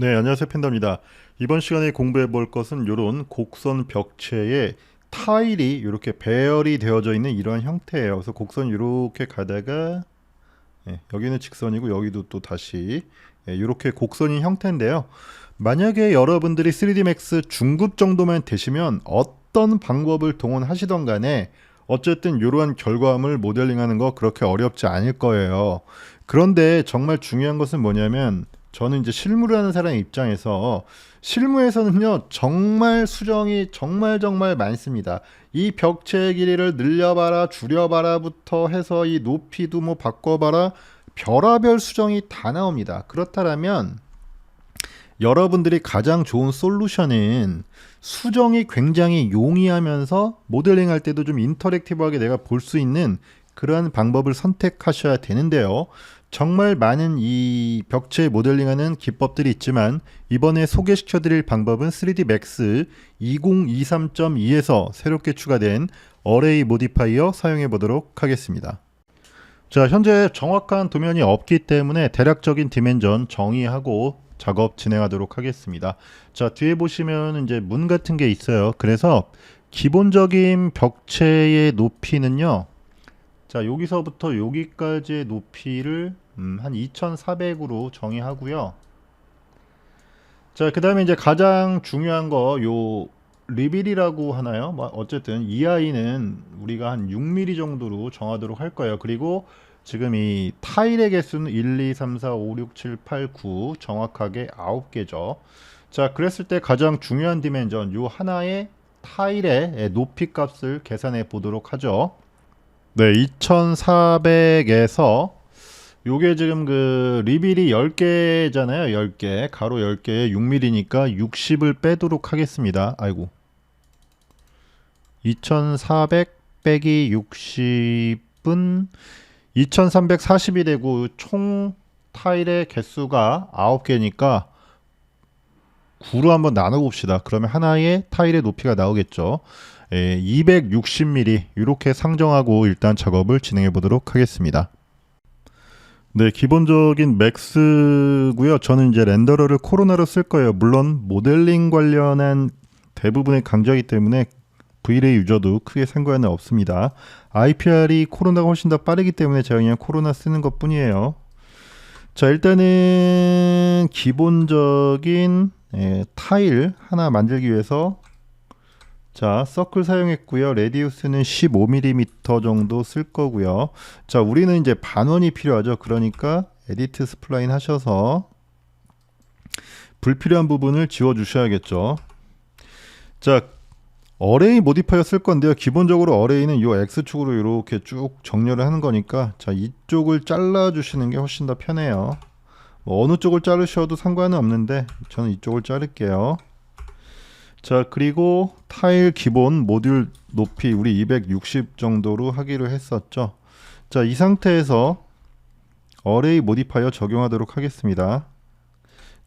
네, 안녕하세요. 팬더입니다. 이번 시간에 공부해 볼 것은 이런 곡선 벽체에 타일이 이렇게 배열이 되어져 있는 이러한 형태예요. 그래서 곡선이 이렇게 가다가 예, 여기는 직선이고 여기도 또 다시 예, 이렇게 곡선인 형태인데요. 만약에 여러분들이 3D Max 중급 정도만 되시면 어떤 방법을 동원하시던 간에 어쨌든 이러한 결과물 모델링하는 거 그렇게 어렵지 않을 거예요. 그런데 정말 중요한 것은 뭐냐면 저는 이제 실무를 하는 사람 입장에서 실무에서는요 정말 수정이 정말 정말 많습니다. 이 벽체 길이를 늘려봐라 줄여봐라부터 해서 이 높이도 뭐 바꿔봐라 별하별 수정이 다 나옵니다. 그렇다면 여러분들이 가장 좋은 솔루션은 수정이 굉장히 용이하면서 모델링 할 때도 좀 인터랙티브하게 내가 볼 수 있는 그러한 방법을 선택하셔야 되는데요. 정말 많은 이 벽체 모델링하는 기법들이 있지만 이번에 소개시켜 드릴 방법은 3D Max 2023.2에서 새롭게 추가된 어레이 모디파이어 사용해 보도록 하겠습니다. 자, 현재 정확한 도면이 없기 때문에 대략적인 디멘전 정의하고 작업 진행하도록 하겠습니다. 자, 뒤에 보시면 이제 문 같은 게 있어요. 그래서 기본적인 벽체의 높이는요. 자, 여기서부터 여기까지의 높이를 음, 한 2400으로 정의하고요. 자, 그 다음에 이제 가장 중요한 거, 요, 리빌이라고 하나요? 뭐 어쨌든 이 아이는 우리가 한 6mm 정도로 정하도록 할 거예요. 그리고 지금 이 타일의 개수는 1, 2, 3, 4, 5, 6, 7, 8, 9 정확하게 9개죠. 자, 그랬을 때 가장 중요한 디멘전 요 하나의 타일의 높이 값을 계산해 보도록 하죠. 네, 2400에서 요게 지금 그 리빌이 10개잖아요. 10개. 가로 10개에 6mm니까 60을 빼도록 하겠습니다. 아이고. 2400 빼기 60은 2340이 되고 총 타일의 개수가 9개니까 9로 한번 나눠 봅시다. 그러면 하나의 타일의 높이가 나오겠죠. 예, 260mm 이렇게 상정하고 일단 작업을 진행해 보도록 하겠습니다. 네, 기본적인 맥스고요. 저는 이제 렌더러를 코로나로 쓸 거예요. 물론 모델링 관련한 대부분의 강좌이기 때문에 V-Ray 유저도 크게 상관은 없습니다. IPR이 코로나가 훨씬 더 빠르기 때문에 제가 그냥 코로나 쓰는 것 뿐이에요. 자, 일단은 기본적인 예, 타일 하나 만들기 위해서 자, 서클 사용했고요. 레디우스는 15mm 정도 쓸 거고요. 자, 우리는 이제 반원이 필요하죠. 그러니까 에디트 스플라인 하셔서 불필요한 부분을 지워 주셔야겠죠. 자, 어레이 모디파이어 쓸 건데요. 기본적으로 어레이는 이 X축으로 이렇게 쭉 정렬을 하는 거니까 자, 이쪽을 잘라 주시는 게 훨씬 더 편해요. 뭐 어느 쪽을 자르셔도 상관은 없는데 저는 이쪽을 자를게요. 자 그리고 타일 기본 모듈 높이 우리 260 정도로 하기로 했었죠. 자 이 상태에서 어레이 모디파이어 적용하도록 하겠습니다.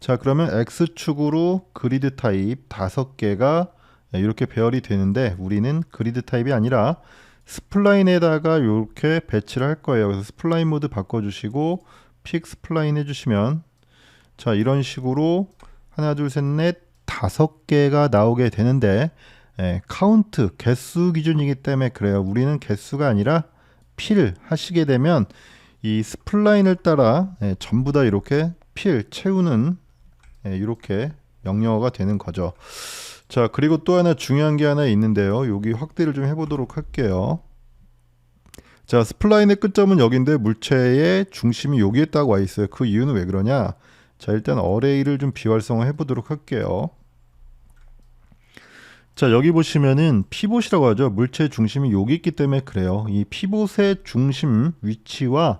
자 그러면 X축으로 그리드 타입 5개가 이렇게 배열이 되는데 우리는 그리드 타입이 아니라 스플라인에다가 이렇게 배치를 할 거예요. 그래서 스플라인 모드 바꿔주시고 픽 스플라인 해주시면 자 이런 식으로 하나 둘 셋 넷 다섯 개가 나오게 되는데 예, 카운트 개수 기준이기 때문에 그래요. 우리는 개수가 아니라 필 하시게 되면 이 스플라인을 따라 예, 전부 다 이렇게 필 채우는 예, 이렇게 명령어가 되는 거죠. 자 그리고 또 하나 중요한 게 하나 있는데요. 여기 확대를 좀 해보도록 할게요. 자 스플라인의 끝점은 여기인데 물체의 중심이 여기에 딱 와 있어요. 그 이유는 왜 그러냐? 자 일단 어레이를 좀 비활성화 해보도록 할게요. 자 여기 보시면은 피봇이라고 하죠. 물체 중심이 여기 있기 때문에 그래요. 이 피봇의 중심 위치와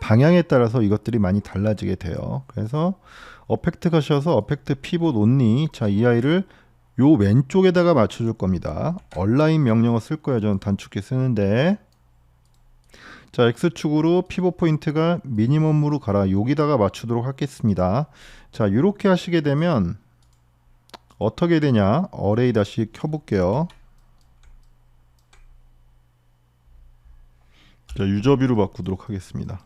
방향에 따라서 이것들이 많이 달라지게 돼요. 그래서 어펙트 가셔서 어펙트 피봇 온리 자이 아이를 요 왼쪽에다가 맞춰줄 겁니다. 얼라인 명령어 쓸 거예요. 저는 단축키 쓰는데. 자 X축으로 피봇 포인트가 미니멈으로 가라. 여기다가 맞추도록 하겠습니다. 자 이렇게 하시게 되면 어떻게 되냐 어레이 다시 켜볼게요 자 유저비로 바꾸도록 하겠습니다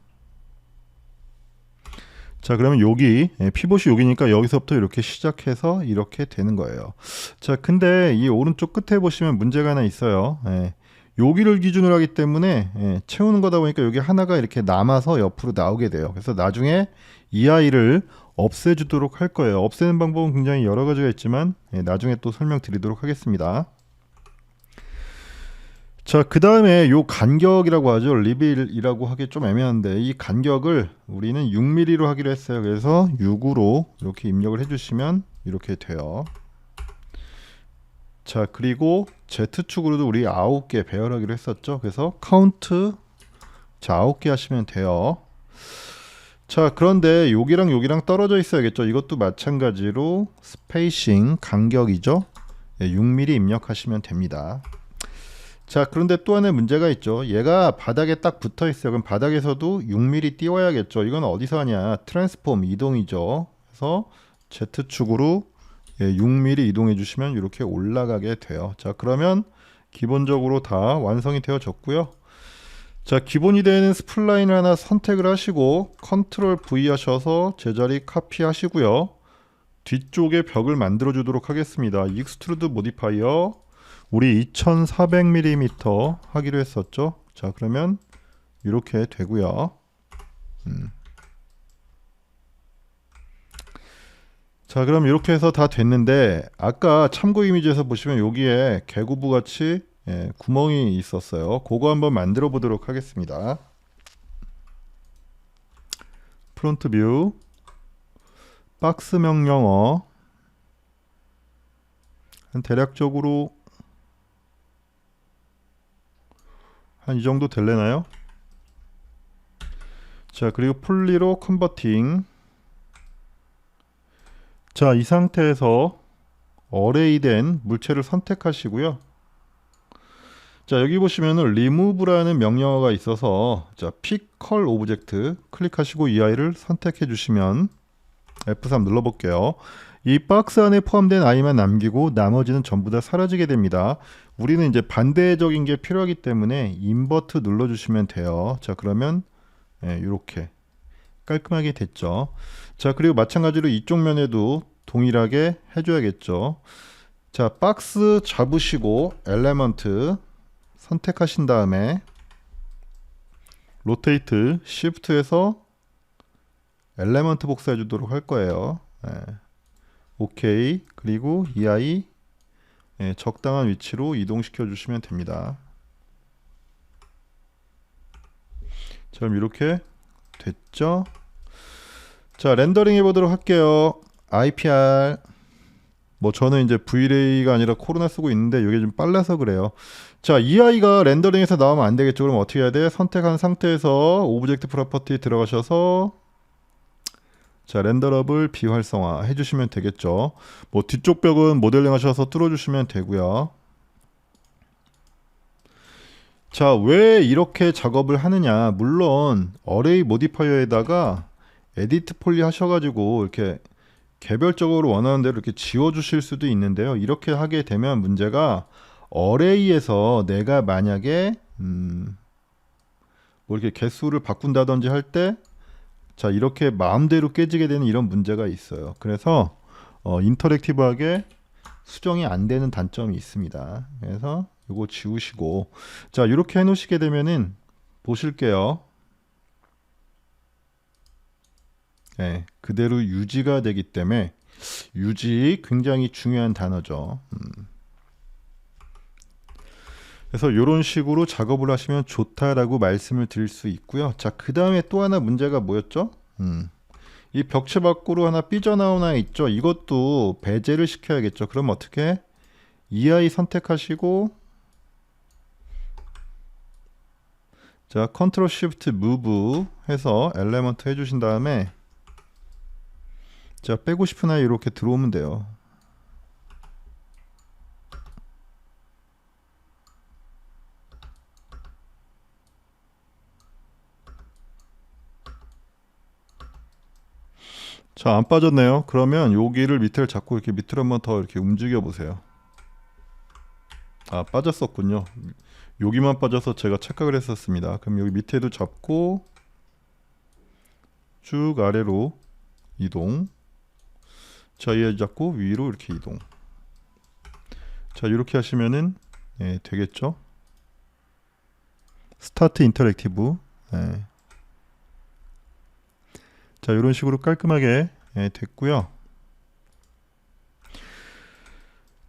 자 그러면 여기 예, 피봇이 여기니까 여기서부터 이렇게 시작해서 이렇게 되는 거예요. 자 근데 이 오른쪽 끝에 보시면 문제가 하나 있어요. 예, 여기를 기준으로 하기 때문에 예, 채우는 거다 보니까 여기 하나가 이렇게 남아서 옆으로 나오게 돼요. 그래서 나중에 이 아이를 없애주도록 할 거예요. 없애는 방법은 굉장히 여러 가지가 있지만 예, 나중에 또 설명드리도록 하겠습니다. 자, 그 다음에 요 간격이라고 하죠. 리빌이라고 하기 좀 애매한데 이 간격을 우리는 6mm로 하기로 했어요. 그래서 6으로 이렇게 입력을 해주시면 이렇게 돼요. 자, 그리고 Z축으로도 우리 9개 배열하기로 했었죠. 그래서 카운트 자, 9개 하시면 돼요. 자, 그런데 여기랑 여기랑 떨어져 있어야겠죠. 이것도 마찬가지로 스페이싱 간격이죠. 예, 6mm 입력하시면 됩니다. 자, 그런데 또 하나의 문제가 있죠. 얘가 바닥에 딱 붙어 있어요. 그럼 바닥에서도 6mm 띄워야겠죠. 이건 어디서 하냐? 트랜스폼 이동이죠. 그래서 Z축으로 예, 6mm 이동해 주시면 이렇게 올라가게 돼요. 자, 그러면 기본적으로 다 완성이 되어졌고요. 자, 기본이 되는 스플라인을 하나 선택을 하시고 컨트롤 V 하셔서 제자리 카피 하시고요. 뒤쪽에 벽을 만들어 주도록 하겠습니다. 익스트루드 모디파이어 우리 2400mm 하기로 했었죠. 자, 그러면 이렇게 되고요. 음. 자, 그럼 이렇게 해서 다 됐는데 아까 참고 이미지에서 보시면 여기에 개구부 같이 예, 구멍이 있었어요. 그거 한번 만들어 보도록 하겠습니다. 프론트 뷰 박스 명령어 한 대략적으로 한 이 정도 될래나요? 자 그리고 폴리로 컨버팅 자 이 상태에서 어레이된 물체를 선택하시고요. 자 여기 보시면은 remove라는 명령어가 있어서 자 pick call object 클릭하시고 이 아이를 선택해 주시면 F3 눌러 볼게요. 이 박스 안에 포함된 아이만 남기고 나머지는 전부 다 사라지게 됩니다. 우리는 이제 반대적인 게 필요하기 때문에 인버트 눌러 주시면 돼요. 자 그러면 예, 이렇게 깔끔하게 됐죠 자 그리고 마찬가지로 이쪽 면에도 동일하게 해줘야겠죠 자 박스 잡으시고 엘레먼트 선택하신 다음에 로테이트 시프트에서 엘레먼트 복사해 주도록 할 거예요. 예. 오케이. 그리고 이 아이 예, 적당한 위치로 이동시켜 주시면 됩니다. 자, 그럼 이렇게 됐죠? 자, 렌더링 해 보도록 할게요. IPR 뭐 저는 이제 V레이가 아니라 코로나 쓰고 있는데 이게 좀 빨라서 그래요. 자, 이 아이가 렌더링에서 나오면 안 되겠죠. 그럼 어떻게 해야 돼? 선택한 상태에서 오브젝트 프로퍼티 들어가셔서 자, 렌더러블 비활성화 해주시면 되겠죠. 뭐 뒤쪽 벽은 모델링 하셔서 뚫어주시면 되고요. 자, 왜 이렇게 작업을 하느냐? 물론 어레이 모디파이어에다가 에디트 폴리 하셔가지고 이렇게 개별적으로 원하는 대로 이렇게 지워주실 수도 있는데요. 이렇게 하게 되면 문제가 어레이에서 내가 만약에 음, 뭐 이렇게 개수를 바꾼다든지 할 때 자 이렇게 마음대로 깨지게 되는 이런 문제가 있어요. 그래서 어, 인터랙티브하게 수정이 안 되는 단점이 있습니다. 그래서 이거 지우시고 자 이렇게 해놓으시게 되면은 보실게요. 네, 그대로 유지가 되기 때문에 유지 굉장히 중요한 단어죠. 음. 그래서 이런 식으로 작업을 하시면 좋다라고 말씀을 드릴 수 있고요. 자, 그 다음에 또 하나 문제가 뭐였죠? 음. 이 벽체 밖으로 하나 삐져나오나 있죠. 이것도 배제를 시켜야겠죠. 그럼 어떻게? EI 선택하시고 자, 컨트롤 쉬프트 무브 해서 엘레먼트 해주신 다음에 자, 빼고 싶은 아이 이렇게 들어오면 돼요. 자, 안 빠졌네요. 그러면 여기를 밑에를 잡고 이렇게 밑으로 한번 더 이렇게 움직여 보세요. 아, 빠졌었군요. 여기만 빠져서 제가 착각을 했었습니다. 그럼 여기 밑에도 잡고 쭉 아래로 이동. 자, 얘 잡고 위로 이렇게 이동. 자, 이렇게 하시면은 예, 되겠죠? 스타트 인터랙티브. 예. 자, 이런 식으로 깔끔하게 예, 됐고요.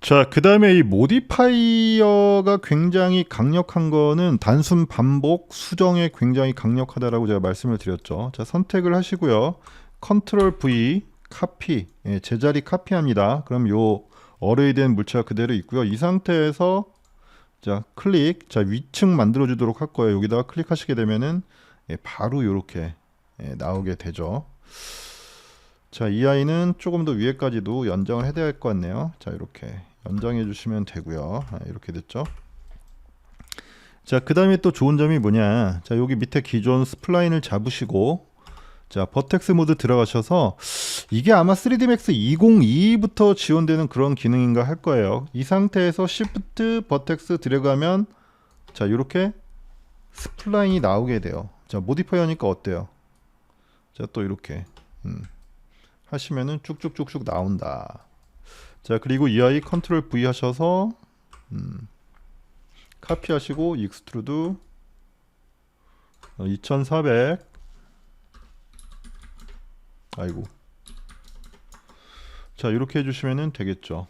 자, 그 다음에 이 모디파이어가 굉장히 강력한 거는 단순 반복 수정에 굉장히 강력하다라고 제가 말씀을 드렸죠. 자, 선택을 하시고요. 컨트롤 V, 카피, 예, 제자리 카피합니다. 그럼 요 어레이된 물체가 그대로 있고요. 이 상태에서 자, 클릭, 자, 위층 만들어 주도록 할 거예요. 여기다가 클릭하시게 되면은 예, 바로 이렇게 예, 나오게 되죠. 자, 이 아이는 조금 더 위에까지도 연장을 해야 될 것 같네요. 자, 이렇게 연장해 주시면 되고요. 아, 이렇게 됐죠. 자, 그 다음에 또 좋은 점이 뭐냐. 자, 여기 밑에 기존 스플라인을 잡으시고, 자, 버텍스 모드 들어가셔서, 이게 아마 3D Max 2022부터 지원되는 그런 기능인가 할 거예요. 이 상태에서 Shift 버텍스 들어가면, 자, 이렇게 스플라인이 나오게 돼요. 자, 모디파이 하니까 어때요? 자, 또 이렇게. 음. 하시면은 쭉쭉쭉쭉 나온다. 자 그리고 이 아이 컨트롤 V 하셔서 음, 카피하시고 익스트루드 2400 아이고 자 이렇게 해주시면 되겠죠.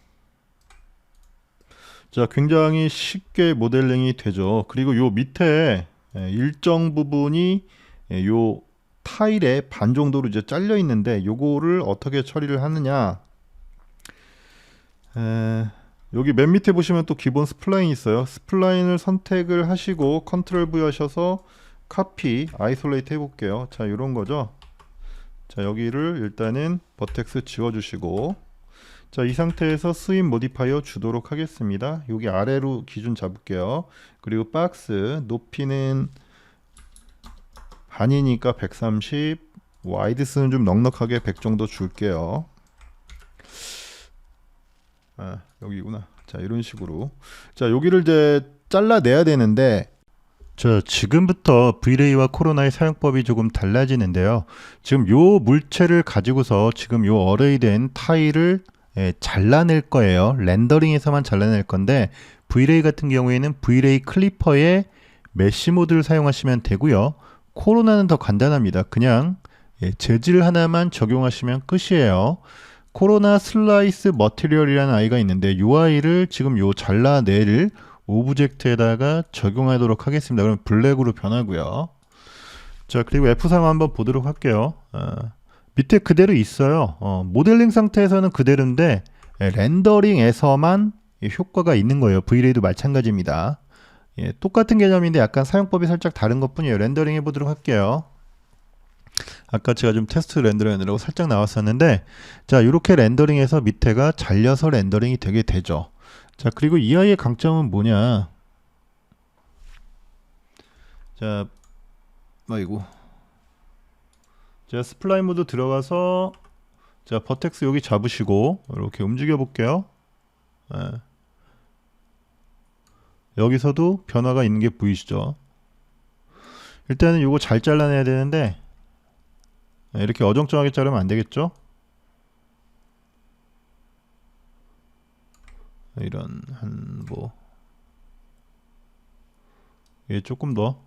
자 굉장히 쉽게 모델링이 되죠. 그리고 요 밑에 예, 일정 부분이 예, 요 타일에 반 정도로 이제 잘려 있는데 요거를 어떻게 처리를 하느냐. 에, 여기 맨 밑에 보시면 또 기본 스플라인 있어요. 스플라인을 선택을 하시고 컨트롤 V 하셔서 카피 아이솔레이트 해볼게요. 자 이런 거죠. 자 여기를 일단은 버텍스 지워주시고 자 이 상태에서 스윙 모디파이어 주도록 하겠습니다. 여기 아래로 기준 잡을게요. 그리고 박스 높이는 반이니까 130 와이드스는 좀 넉넉하게 100 정도 줄게요. 아 여기구나. 자 이런 식으로. 자 여기를 이제 잘라내야 되는데 자 지금부터 브이레이와 코로나의 사용법이 조금 달라지는데요. 지금 요 물체를 가지고서 지금 요 어레이된 타일을 예, 잘라낼 거예요 렌더링에서만 잘라낼 건데 브이레이 같은 경우에는 브이레이 클리퍼의 메시 모드를 사용하시면 되고요 코로나는 더 간단합니다. 그냥 예, 재질 하나만 적용하시면 끝이에요. 코로나 슬라이스 머티리얼이라는 아이가 있는데 이 아이를 지금 요 잘라낼 오브젝트에다가 적용하도록 하겠습니다. 그럼 블랙으로 변하고요. 자 그리고 F3 한번 보도록 할게요. 어, 밑에 그대로 있어요. 어, 모델링 상태에서는 그대로인데 예, 렌더링에서만 효과가 있는 거예요. 브이레이도 마찬가지입니다. 예, 똑같은 개념인데 약간 사용법이 살짝 다른 것 뿐이에요. 렌더링 해보도록 할게요. 아까 제가 좀 테스트 렌더링이라고 살짝 나왔었는데 자 이렇게 렌더링해서 밑에가 잘려서 렌더링이 되게 되죠. 자 그리고 이 아이의 강점은 뭐냐 자 아이고 자 스플라인 모드 들어가서 자 버텍스 여기 잡으시고 이렇게 움직여 볼게요. 예. 여기서도 변화가 있는 게 보이시죠? 일단은 이거 잘 잘라내야 되는데 이렇게 어정쩡하게 자르면 안 되겠죠? 이런 한뭐 예, 조금 더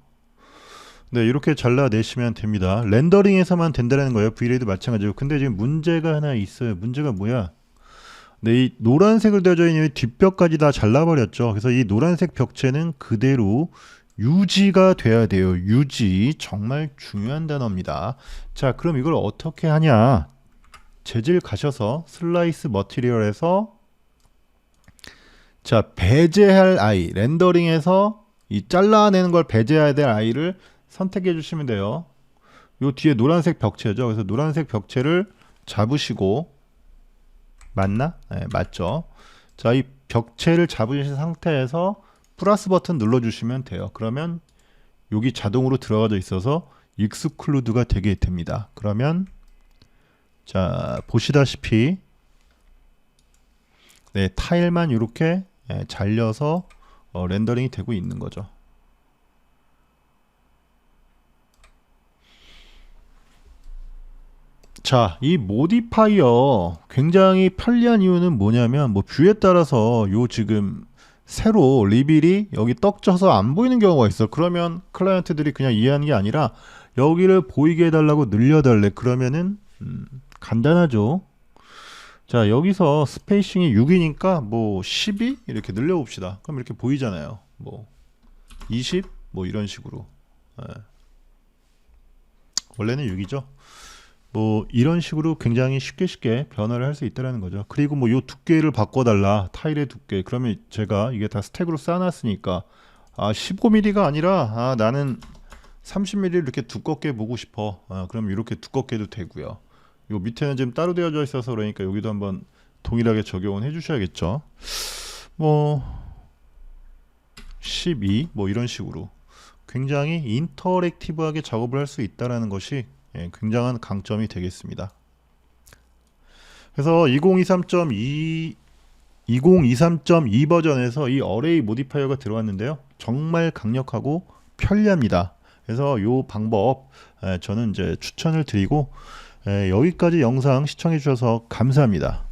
네, 이렇게 잘라내시면 됩니다. 렌더링에서만 된다는 거예요. 브이레이도 마찬가지고. 근데 지금 문제가 하나 있어요. 문제가 뭐야? 네, 이 노란색을 되어져 있는 뒷벽까지 다 잘라버렸죠. 그래서 이 노란색 벽체는 그대로 유지가 돼야 돼요. 유지. 정말 중요한 단어입니다. 자, 그럼 이걸 어떻게 하냐? 재질 가셔서 슬라이스 머티리얼에서 자, 배제할 아이, 렌더링에서 이 잘라내는 걸 배제해야 될 아이를 선택해 주시면 돼요. 요 뒤에 노란색 벽체죠. 그래서 노란색 벽체를 잡으시고 맞나? 네, 맞죠. 자, 이 벽체를 잡으신 상태에서 플러스 버튼 눌러주시면 돼요. 그러면 여기 자동으로 들어가져 있어서 익스클루드가 되게 됩니다. 그러면 자 보시다시피 네, 타일만 이렇게 예, 잘려서 어, 렌더링이 되고 있는 거죠. 자, 이 모디파이어 굉장히 편리한 이유는 뭐냐면 뭐 뷰에 따라서 요 지금 새로 리빌이 여기 떡져서 안 보이는 경우가 있어. 그러면 클라이언트들이 그냥 이해하는 게 아니라 여기를 보이게 해달라고 늘려달래. 그러면은 음, 간단하죠. 자, 여기서 스페이싱이 6이니까 뭐 12 이렇게 늘려봅시다. 그럼 이렇게 보이잖아요. 뭐 20 뭐 이런 식으로. 예. 원래는 6이죠. 뭐 이런 식으로 굉장히 쉽게 쉽게 변화를 할 수 있다라는 거죠. 그리고 뭐 요 두께를 바꿔달라 타일의 두께. 그러면 제가 이게 다 스택으로 쌓아놨으니까 아 15mm가 아니라 아 나는 30mm 이렇게 두껍게 보고 싶어. 아, 그럼 이렇게 두껍게 해도 되고요. 요 밑에는 지금 따로 되어져 있어서 그러니까 여기도 한번 동일하게 적용을 해주셔야겠죠. 뭐 12 뭐 이런 식으로 굉장히 인터랙티브하게 작업을 할 수 있다라는 것이 예, 굉장한 강점이 되겠습니다. 그래서 2023.2 2023.2 버전에서 이 어레이 모디파이어가 들어왔는데요. 정말 강력하고 편리합니다. 그래서 이 방법 에, 저는 이제 추천을 드리고 에, 여기까지 영상 시청해 주셔서 감사합니다.